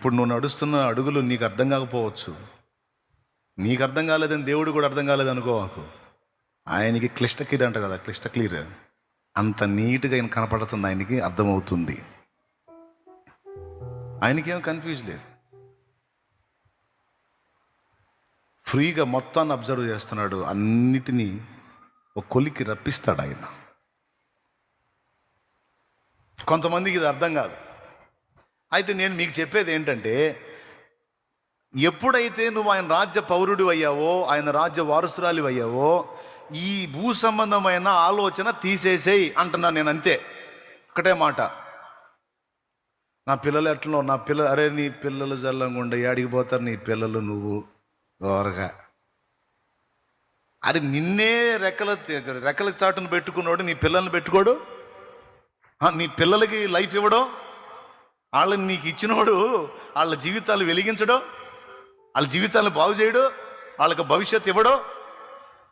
ఇప్పుడు నువ్వు నడుస్తున్న అడుగులు నీకు అర్థం కాకపోవచ్చు. నీకు అర్థం కాలేదని దేవుడు కూడా అర్థం కాలేదు అనుకోవాకు ఆయనకి క్లిష్ట క్లియర్ అంట కదా క్లిష్ట క్లియర్. అంత నీట్గా ఆయన కనపడుతుంది ఆయనకి అర్థమవుతుంది. ఆయనకేం కన్ఫ్యూజ్ లేదు. ఫ్రీగా మొత్తాన్ని అబ్జర్వ్ చేస్తున్నాడు అన్నిటినీ ఒక కొలికి రప్పిస్తాడు ఆయన. కొంతమందికి ఇది అర్థం కాదు. అయితే నేను మీకు చెప్పేది ఏంటంటే ఎప్పుడైతే నువ్వు ఆయన రాజ్య పౌరుడు అయ్యావో ఆయన రాజ్య వారసురాలి అయ్యావో ఈ భూ సంబంధమైన ఆలోచన తీసేసేయి అంటున్నాను నేను అంతే. ఒకటే మాట. నా పిల్లలు ఎట్లనో నా పిల్లలు అరే నీ పిల్లలు జల్లంగుండ ఏడికి పోతారు నీ పిల్లలు నువ్వు. ఘోరగా. అరే నిన్నే రెక్కల రెక్కల చాటును పెట్టుకున్నాడు నీ పిల్లల్ని పెట్టుకోడు? నీ పిల్లలకి లైఫ్ ఇవ్వడం? వాళ్ళని నీకు ఇచ్చినోడు వాళ్ళ జీవితాలు వెలిగించడం వాళ్ళ జీవితాలను బాగు చేయడం వాళ్ళకి భవిష్యత్తు ఇవ్వడం